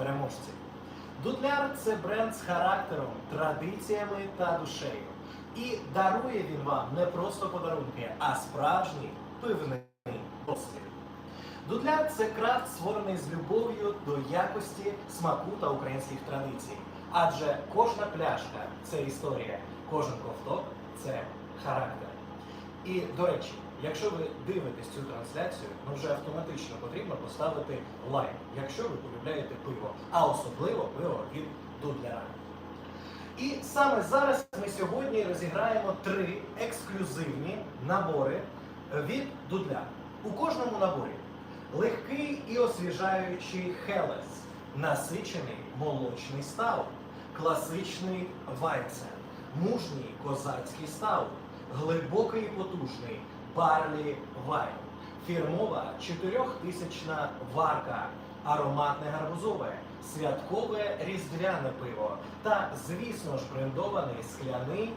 переможців. Дудляр це бренд з характером, традиціями та душею. І дарує він вам не просто подарунки, а справжній пивний досвід. Дудляр це крафт, створений з любов'ю до якості, смаку та українських традицій. Адже кожна пляшка це історія, кожен ковток це характер. І, до речі, якщо ви дивитесь цю трансляцію, ну вже автоматично потрібно поставити лайк, якщо ви полюбляєте пиво, а особливо пиво від Дудляра. І саме зараз ми сьогодні розіграємо три ексклюзивні набори від Дудля. У кожному наборі легкий і освіжаючий Хелес, насичений молочний стаут, класичний вайцен, мужній козацький стаут, глибокий і потужний барлі вайн, фірмова чотирьохтисячна варка, ароматне гарбузове, святкове різдвяне пиво та, звісно ж, брендований скляний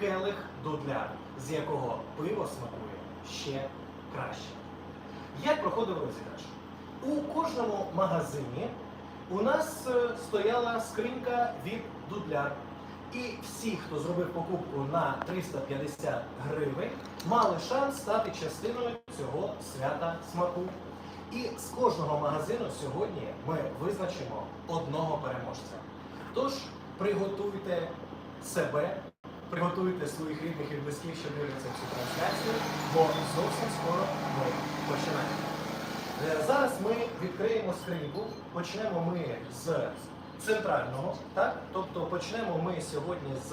келих дудляр, з якого пиво смакує ще краще. Як проходив розіграш? У кожному магазині у нас е, стояла скринька від Дудляр. І всі, хто зробив покупку на 350 гривень, мали шанс стати частиною цього свята смаку. І з кожного магазину сьогодні ми визначимо одного переможця. Тож приготуйте себе, приготуйте своїх рідних і близьких, що дивляться цю трансляцію, бо зовсім скоро ми починаємо. Е, Зараз ми відкриємо скриньку. Почнемо ми з центрального, так? Тобто почнемо ми сьогодні з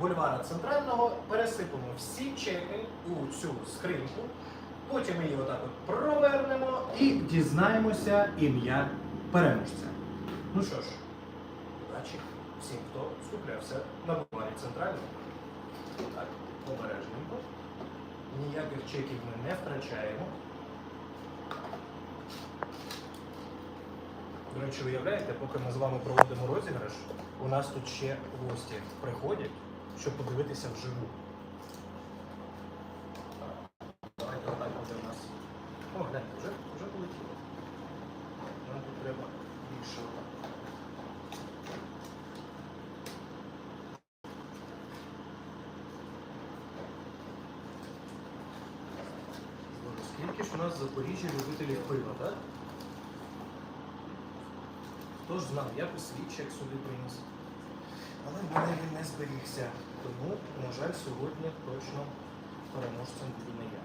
бульвара центрального, пересипемо всі чеки у цю скриньку. Потім ми її отак от провернемо і дізнаємося ім'я переможця. Ну що ж, удачі всім, хто скуплявся на бульварі центрального. Так, обережненько. Ніяких чеків ми не втрачаємо. До речі, уявляєте, поки ми з вами проводимо розіграш, у нас тут ще гості приходять, щоб подивитися вживу. Давайте отак буде у нас. О, гляньте, вже, вже полетіло. Нам тут треба більше отак. Скільки ж у нас в Запоріжжі любителів пива, так? Хто ж знав, я свій сюди приніс. Але в мене він не зберігся. Тому, на жаль, сьогодні точно переможцем буду не я.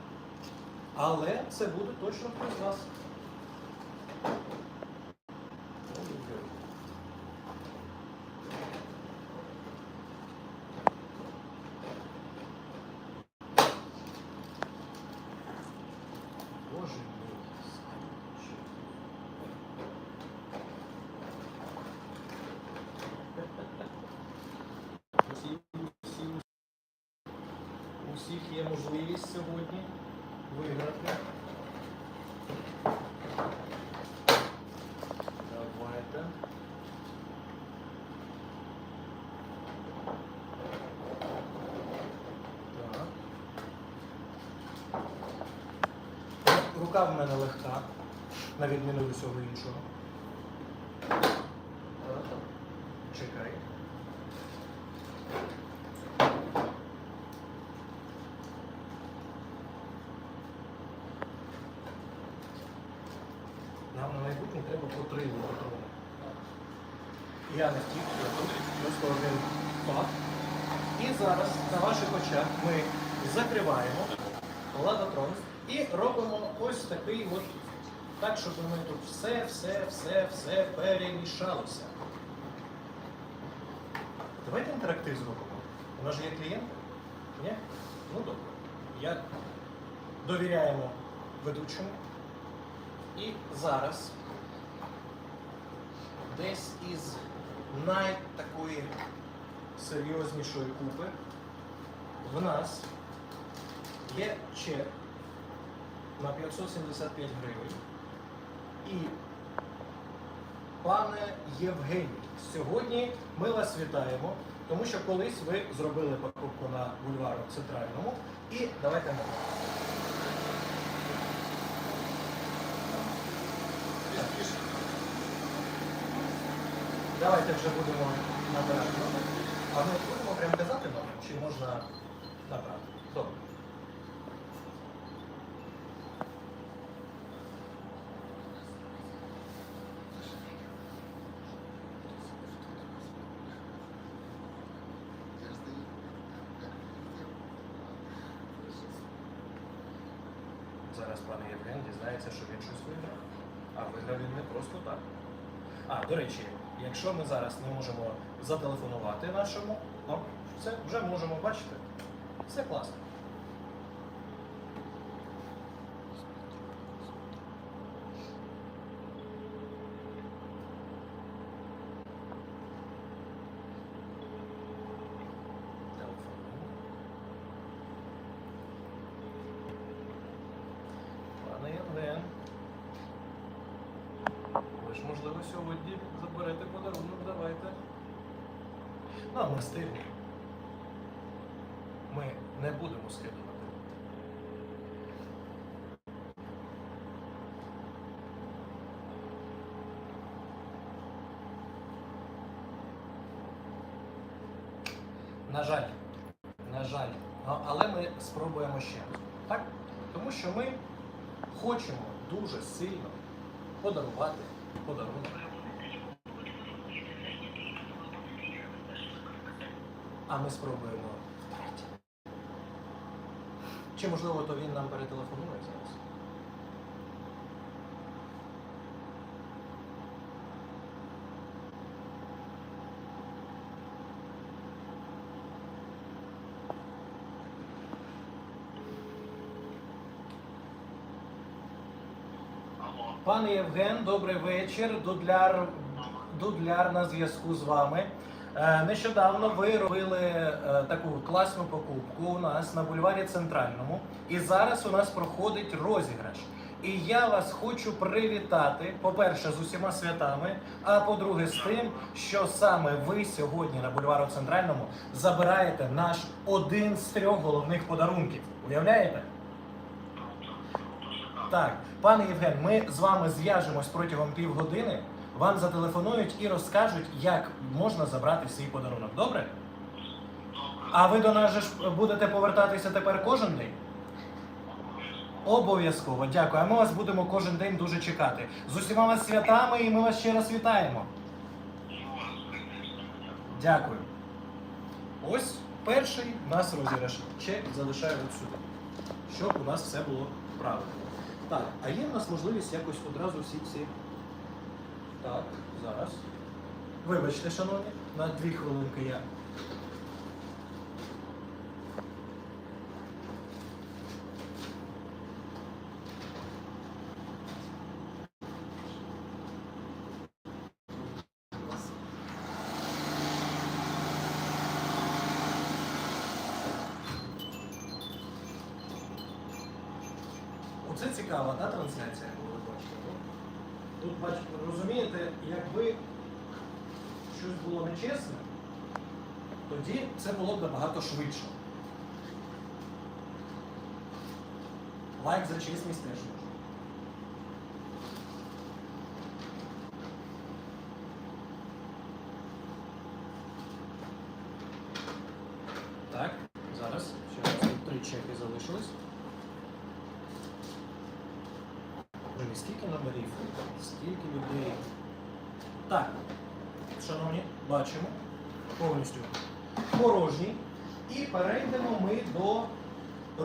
Але це буде точно хтось з вас. Ой-ой-ой. Боже мій, скільки. Усі, усі, у всіх є можливість сьогодні виграти. Давайте. Так. Рука в мене легка, на відміну від усього іншого. Так. Чекай. Нам на майбутнє треба по три патрони. Я не втік, я тут один факт. І зараз на ваших очах ми закриваємо ладотрон і робимо ось такий от, так, щоб ми тут все, все, все, все перемішалося. Давайте інтерактив зробимо. У нас же є клієнти? Ні? Ну добре. Я довіряємо ведучому. І зараз десь із найтакої серйознішої купи в нас є чек на 575 гривень. І пане Євгеній, сьогодні ми вас вітаємо, тому що колись ви зробили покупку на бульвару центральному. І давайте ми. Давайте вже будемо набирати номер. А ми будемо прямо казати номер, чи можна набрати? Добре. Зараз пан Євген дізнається, що він щось виграв. А виграв він не просто так. А, до речі, якщо ми зараз не можемо зателефонувати нашому, ну, все, вже можемо бачити. Все класно. Телефонуємо. Пане Євген. Сьогодні заберете подарунок, давайте. Ну, а ми. Не будемо скидувати. На жаль, на жаль. Ну, але ми спробуємо ще. Так? Тому що ми хочемо дуже сильно подарувати подарунок. А ми спробуємо втретє. Чи можливо то він нам перетелефонує зараз? Пане Євген, добрий вечір. Дудляр, Дудляр на зв'язку з вами. Е, Нещодавно ви робили е, таку класну покупку у нас на бульварі Центральному, і зараз у нас проходить розіграш. І я вас хочу привітати, по-перше, з усіма святами, а по-друге, з тим, що саме ви сьогодні на бульвару Центральному забираєте наш один з трьох головних подарунків. Уявляєте? Так, пане Євген, ми з вами зв'яжемось протягом півгодини. Вам зателефонують і розкажуть, як можна забрати свій подарунок. Добре? А ви до нас же ж будете повертатися тепер кожен день? Обов'язково, дякую. А ми вас будемо кожен день дуже чекати. З усіма вас святами і ми вас ще раз вітаємо. Дякую. Ось перший у нас розіграш. Чек залишаю от сюди, щоб у нас все було правильно. Так, а є в нас можливість якось одразу всі ці. Так, зараз. Вибачте, шановні, на дві хвилинки я. Оце цікава та, трансляція, коли ви бачите. ну? Тут бачите, розумієте, якби щось було нечесне, тоді це було б набагато швидше. Лайк за чесність теж можна. Так, зараз. Ще раз тут три чеки залишились. Блін, скільки номерів, скільки людей. Так, шановні, бачимо повністю порожній. І перейдемо ми до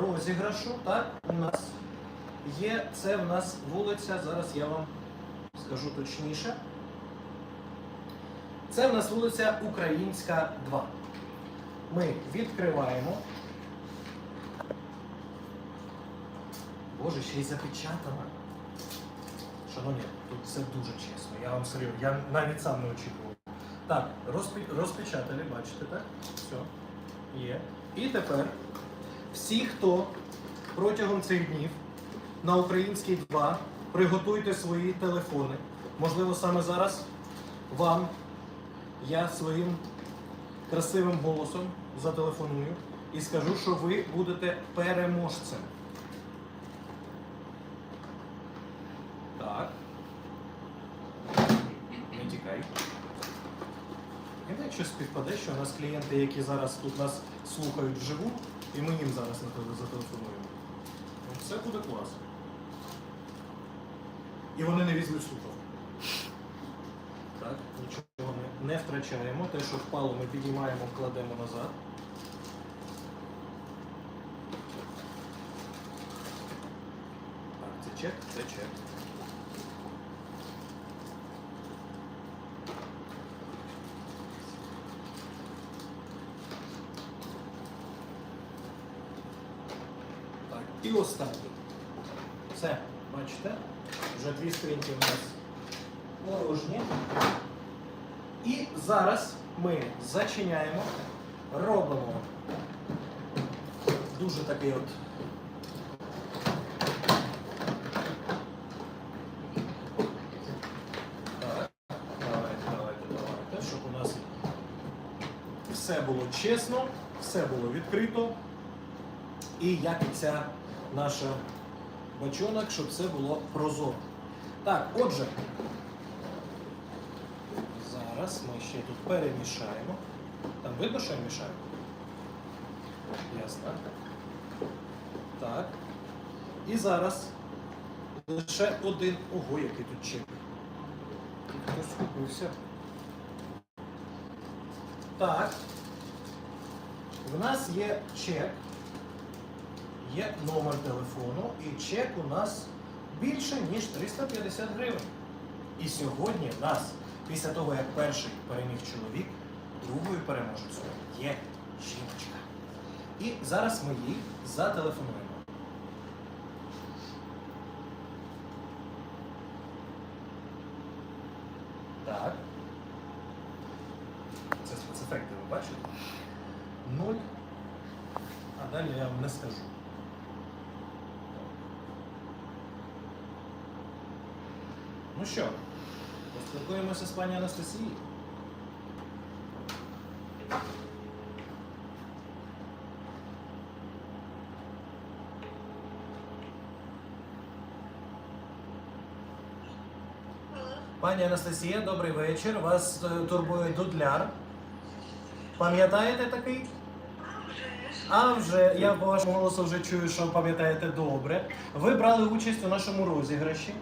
розіграшу. Так, у нас є, це в нас вулиця, зараз я вам скажу точніше. Це в нас вулиця Українська 2. Ми відкриваємо. Боже, ще й запечатано. Шановні, тут все дуже чесно. Я вам серйозно, я навіть сам не очікував. Так, розпі... розпечатали, бачите, так? Все. Є. І тепер всі, хто протягом цих днів на українській 2 приготуйте свої телефони. Можливо, саме зараз вам я своїм красивим голосом зателефоную і скажу, що ви будете переможцем. Так. Не тікай. Якщо співпаде, що у нас клієнти, які зараз тут нас слухають вживу, і ми їм зараз на теле- зателефонуємо. Ну, Все буде клас. І вони не візьмуть слухавку. Так, нічого не, не втрачаємо. Те, що впало, ми підіймаємо, кладемо назад. Так, це чек, це чек. І останній. Все, бачите? Вже дві скриньки у нас порожні. І зараз ми зачиняємо, робимо дуже такий от. Давайте, давайте, давайте, щоб у нас все було чесно, все було відкрито. І як і ця наша бочонок, щоб все було прозоро. Так, отже, зараз ми ще тут перемішаємо. Там видно, що я мішаю? Ясно. Так. І зараз лише один. Ого, який тут чек. Тут хтось скупився. Так. В нас є чек, є номер телефону, і чек у нас більше, ніж 350 гривень. І сьогодні в нас, після того, як перший переміг чоловік, другою переможецею є жіночка. І зараз ми їй зателефонуємо. Так. Це спецефекти, ви бачите? Нуль. А далі я вам не скажу. Ну що, поспілкуємося з пані Анастасією. Пані Анастасія, добрий вечір. Вас е, турбує Дудляр. Пам'ятаєте такий? А вже я по вашому голосу вже чую, що пам'ятаєте добре. Ви брали участь у нашому розіграші.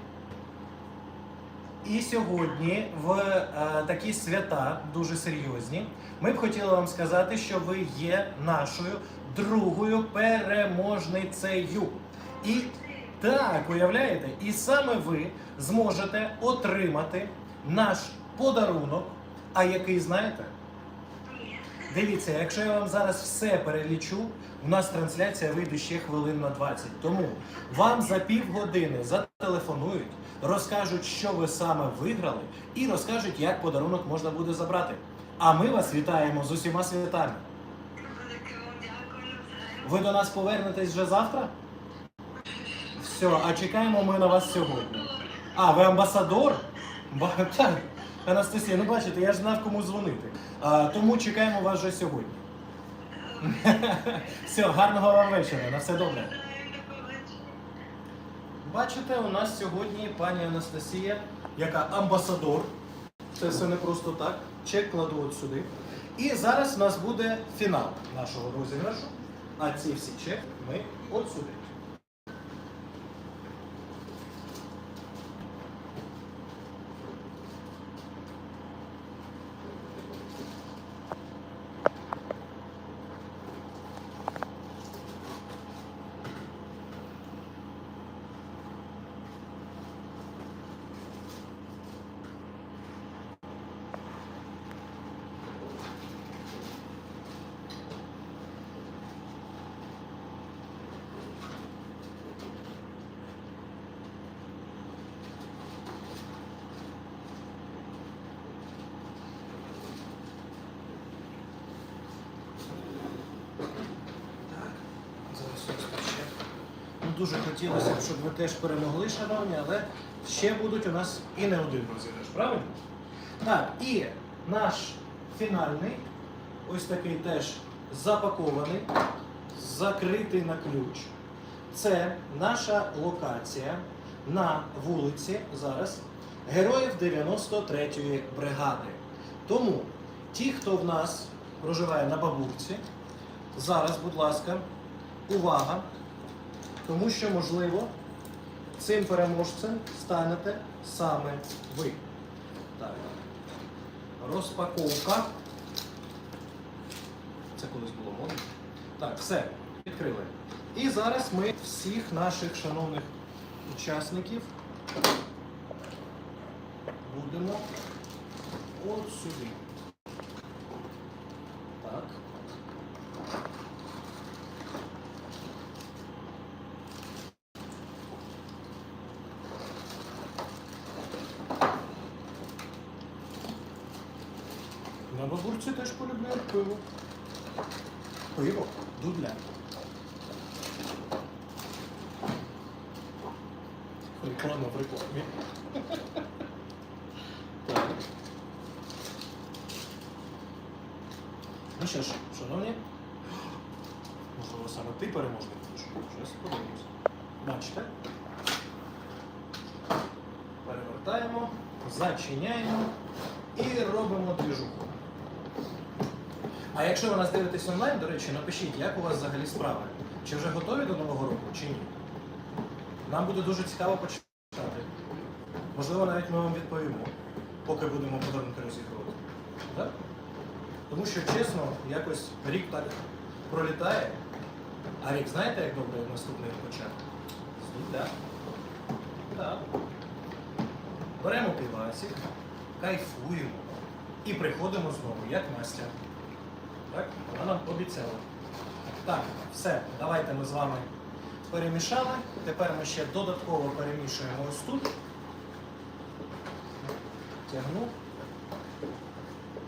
І сьогодні в е, такі свята дуже серйозні. Ми б хотіли вам сказати, що ви є нашою другою переможницею. І так, уявляєте, і саме ви зможете отримати наш подарунок. А який знаєте? Дивіться, якщо я вам зараз все перелічу, у нас трансляція вийде ще хвилин на 20. Тому вам за півгодини зателефонують, розкажуть, що ви саме виграли, і розкажуть, як подарунок можна буде забрати. А ми вас вітаємо з усіма святами. Ви до нас повернетесь вже завтра? Все, а чекаємо ми на вас сьогодні. А, ви амбасадор? Ба- Анастасія, ну бачите, я ж знав, кому дзвонити. А, тому чекаємо вас вже сьогодні. Все, гарного вам вечора, на все добре. Бачите, у нас сьогодні пані Анастасія, яка амбасадор. Це все не просто так. Чек кладу от сюди. І зараз у нас буде фінал нашого розіграшу. А ці всі чек ми от сюди. Так, зараз ось тут ще. Ну, дуже хотілося б, щоб ви теж перемогли, шановні, але ще будуть у нас і не один розіграш, правильно? Так, і наш фінальний, ось такий теж запакований, закритий на ключ. Це наша локація на вулиці зараз Героїв 93-ї бригади. Тому ті, хто в нас проживає на бабурці, зараз, будь ласка, увага, тому що, можливо, цим переможцем станете саме ви. Так. Розпаковка. Це колись було модно. Так, все, відкрили. І зараз ми всіх наших шановних учасників будемо от сюди. Так. На бабурці теж полюбляють пиво. Пиво, дудля. Реклама в рекламі. Так. Ну що ж, шановні, можливо, саме ти переможний будеш. Щось подивимось. Бачите? Перевертаємо, зачиняємо і робимо двіжуху. А якщо ви нас дивитесь онлайн, до речі, напишіть, як у вас взагалі справи. Чи вже готові до Нового року, чи ні? Нам буде дуже цікаво почитати. Можливо, навіть ми вам відповімо, поки будемо подарунки розігрувати. Так? Тому що, чесно, якось рік так пролітає. А рік знаєте, як добре наступний почав? З. Так. Беремо півасик, кайфуємо і приходимо знову, як Настя. Вона обіцяла. Так, все, давайте ми з вами перемішали. Тепер ми ще додатково перемішуємо ось тут. Тягну.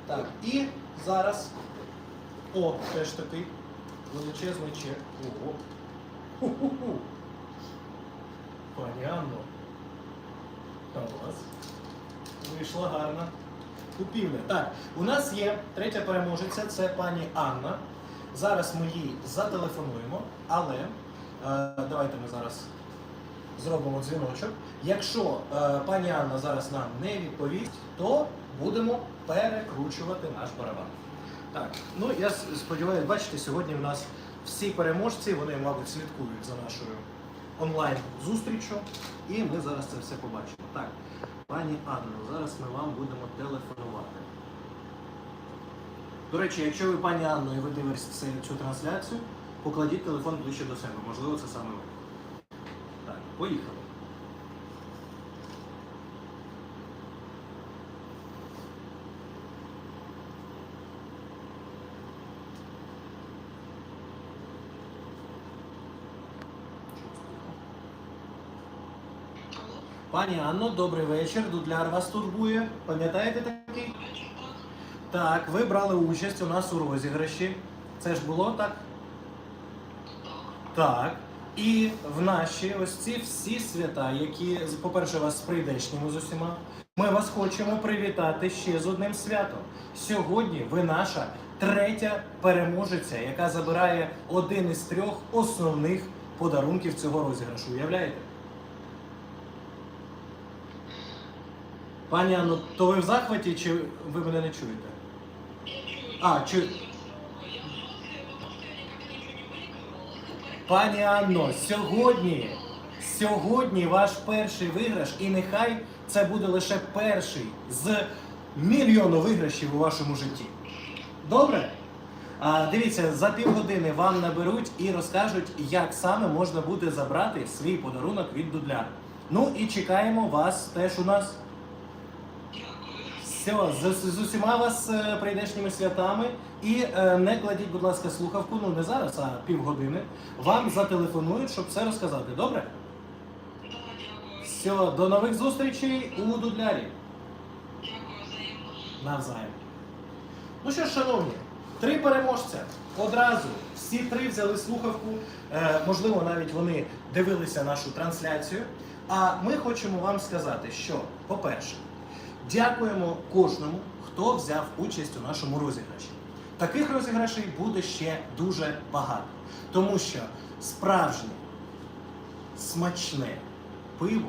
Так, і зараз. О, теж такий величезний чек. Ого. Ху-ху-ху. Пані. Та у вас вийшла гарна купівля. Так, у нас є третя переможеця, це пані Анна. Зараз ми їй зателефонуємо, але е, давайте ми зараз зробимо дзвіночок. Якщо е, пані Анна зараз нам не відповість, то будемо перекручувати наш барабан. Так, ну я сподіваюся, бачите, сьогодні в нас всі переможці, вони, мабуть, слідкують за нашою онлайн-зустріччю, і ми зараз це все побачимо. Так, пані Анно, зараз ми вам будемо телефонувати. До речі, якщо ви пані Анно і ви дивитесь цю трансляцію, покладіть телефон ближче до себе. Можливо, це саме ви. Так, поїхали. Пані Анно, добрий вечір. Дудляр вас турбує. Пам'ятаєте такий? Так, ви брали участь у нас у розіграші. Це ж було так? Так. І в наші ось ці всі свята, які, по-перше, вас прийдешніми з усіма, ми вас хочемо привітати ще з одним святом. Сьогодні ви наша третя переможеця, яка забирає один із трьох основних подарунків цього розіграшу. Уявляєте? Пані Анно, то ви в захваті чи ви мене не чуєте? А, выигрывала. Пані Анно, сьогодні, сьогодні ваш перший виграш, і нехай це буде лише перший з мільйону виграшів у вашому житті. Добре? А, дивіться, за півгодини вам наберуть і розкажуть, як саме можна буде забрати свій подарунок від Дудляра. Ну і чекаємо вас теж у нас. Все, з, з усіма вас е, прийдешніми святами. І е, не кладіть, будь ласка, слухавку, ну не зараз, а півгодини. Вам зателефонують, щоб все розказати. Добре? Все, до нових зустрічей у Дудлярі. Навзаєм. Ну що ж, шановні, три переможця. Одразу всі три взяли слухавку. Е, можливо, навіть вони дивилися нашу трансляцію. А ми хочемо вам сказати, що, по-перше, дякуємо кожному, хто взяв участь у нашому розіграші. Таких розіграшей буде ще дуже багато. Тому що справжнє, смачне пиво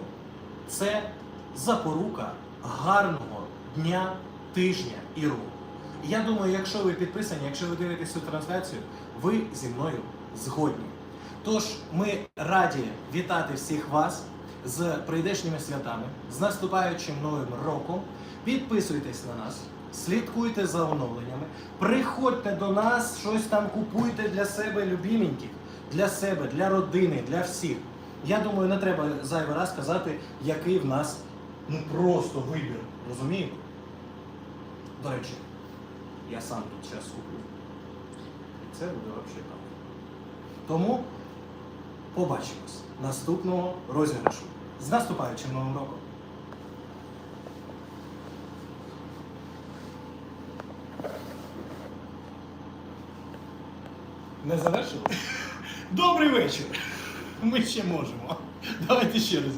це запорука гарного дня, тижня і року. я думаю, якщо ви підписані, якщо ви дивитесь цю трансляцію, ви зі мною згодні. Тож ми раді вітати всіх вас з прийдешніми святами, з наступаючим новим роком. Підписуйтесь на нас, слідкуйте за оновленнями, приходьте до нас, щось там купуйте для себе любіменьких, для себе, для родини, для всіх. Я думаю, не треба зайвий раз казати, який в нас ну просто вибір. Розумієте? До речі, я сам тут зараз куплю. І це буде взагалі так. Тому побачимось наступного розіграшу. З наступаючим новим роком! Не завершили? Добрий вечір! Ми ще можемо. Давайте ще раз.